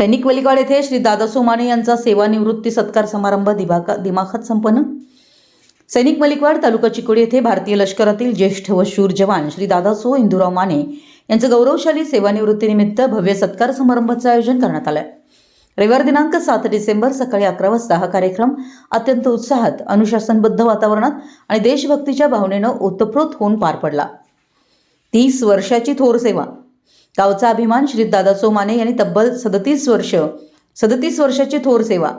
सैनिक वलिकाड येथे श्री दादासो माने यांचा सेवानिवृत्ती सत्कार समारंभ दिमाखा दिमाखात संपन्न. सैनिक मलिकवाड तालुका चिकोडी येथे भारतीय लष्करातील ज्येष्ठ व शूर जवान श्री दादासो इंदुराव माने यांचं गौरवशाली सेवानिवृत्तीनिमित्त भव्य सत्कार समारंभाचं आयोजन करण्यात आलं आहे रविवार दिनांक सात डिसेंबर सकाळी अकरा वाजता हा कार्यक्रम अत्यंत उत्साहात अनुशासनबद्ध वातावरणात आणि देशभक्तीच्या भावनेनं ओतप्रोत होऊन पार पडला. तीस वर्षाची थोर सेवा गावचा अभिमान श्री दादा सोमाने यांनी तब्बल सदतीस वर्ष सदतीस वर्षाची थोर सेवा.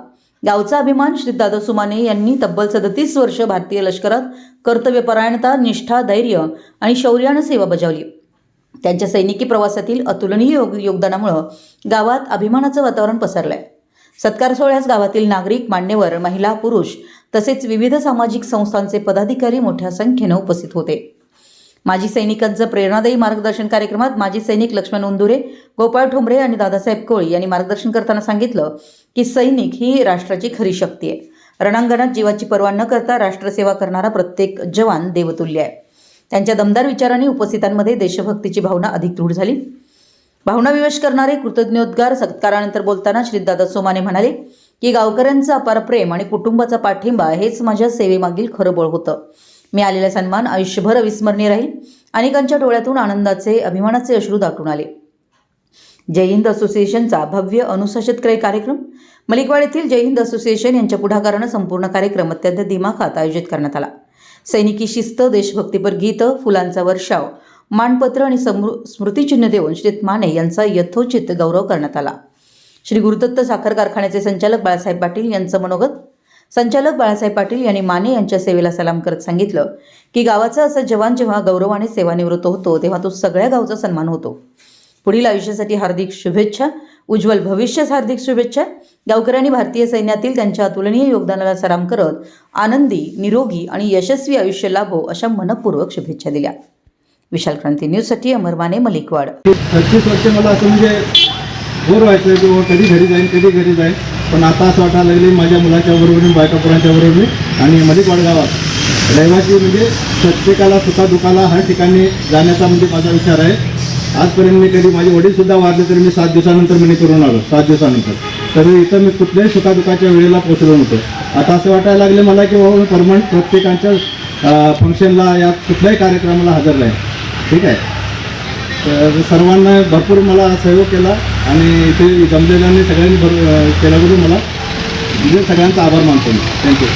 गावचा अभिमान श्री दादा माने यांनी तब्बल सदतीस वर्ष भारतीय लष्करात कर्तव्यपरायणता निष्ठा धैर्य आणि शौर्यानं सेवा बजावली. त्यांच्या सैनिकी प्रवासातील अतुलनीय योग योगदानामुळं गावात अभिमानाचं वातावरण पसरलंय. सत्कार सोहळ्यास गावातील नागरिक मान्यवर महिला पुरुष तसेच विविध सामाजिक संस्थांचे पदाधिकारी मोठ्या संख्येनं उपस्थित होते. माजी सैनिकांचं प्रेरणादायी मार्गदर्शन कार्यक्रमात माजी सैनिक लक्ष्मण उंदुरे गोपाळ ठोंबरे आणि दादासाहेब कोळी यांनी मार्गदर्शन करताना सांगितलं की सैनिक ही राष्ट्राची खरी शक्ती आहे. रणांगणात जीवाची पर्वा न करता राष्ट्रसेवा करणारा प्रत्येक जवान देवतुल्य आहे. त्यांच्या दमदार विचारांनी उपस्थितांमध्ये देशभक्तीची भावना अधिक दृढ झाली. भावना विवश करणारे कृतज्ञोद्गार सत्कारानंतर बोलताना श्री दादा सोमाने म्हणाले की गावकऱ्यांचं अपार प्रेम आणि कुटुंबाचा पाठिंबा हेच माझ्या सेवेमागील खरं बळ होतं. मी आलेला सन्मान आयुष्यभर अविस्मरणीय राहील. अनेकांच्या डोळ्यातून आनंदाचे अभिमानाचे अश्रू दाटून आले. जय हिंद असोसिएशनचा भव्य अनुशासितक्रय कार्यक्रम. मलिकवाड येथील जय हिंद असोसिएशन यांच्या पुढाकारानं संपूर्ण कार्यक्रम अत्यंत दिमाखात आयोजित करण्यात आला. सैनिकी शिस्त देशभक्तीपर गीतं फुलांचा वर्षाव मानपत्र आणि समृ स्मृतिचिन्ह देऊन श्री माने यांचा यथोचित गौरव करण्यात आला. श्री गुरुदत्त साखर कारखान्याचे संचालक बाळासाहेब पाटील यांचं मनोगत संचालक बाळासाहेब पाटील यांनी माने यांच्या सेवेला सलाम करत सांगितलं की गावाचा असा जवान जेव्हा गौरवाने सेवानिवृत्त होतो तेव्हा तो सगळ्या गावचा सन्मान होतो. पुढील आयुष्यासाठी हार्दिक शुभेच्छा उज्ज्वल भविष्यास हार्दिक शुभेच्छा. गावकऱ्यांनी भारतीय सैन्यातील त्यांच्या अतुलनीय योगदानाला सलाम करत आनंदी निरोगी आणि यशस्वी आयुष्य लाभो अशा मनपूर्वक शुभेच्छा दिल्या. विशाल क्रांती न्यूजसाठी अमर माने मलिकवाड. वर्ष मला असं म्हणजे बोर व्हायचं हो, कधी घरी जाईल कधी घरी जाईल पण आता असं वाटायला लागले माझ्या मुलाच्या बरोबरीने बायकापुरांच्या बरोबरीने आणि मलिकवाड गावात रहिवासी म्हणजे प्रत्येकाला सुखादुखाला हर ठिकाणी जाण्याचा म्हणजे माझा विचार आहे. आजपर्यंत मी कधी माझे वडीलसुद्धा वारले तरी मी सात दिवसानंतर मी करून आलो सात दिवसानंतर. तर इथं मी कुठल्याही सुखादुखाच्या वेळेला पोचलो नव्हतो. आता असं वाटायला लागले मला की बाबा मी परमनंट प्रत्येकांच्या फंक्शनला या कुठल्याही कार्यक्रमाला हजर राहील ठीक आहे? तर सर्वांना भरपूर मला सहयोग केला. आणि इथे जमलेल्यांनी सगळ्यांनी भर केल्याबद्दल मला म्हणजे सगळ्यांचा आभार मानतो मी. थँक्यू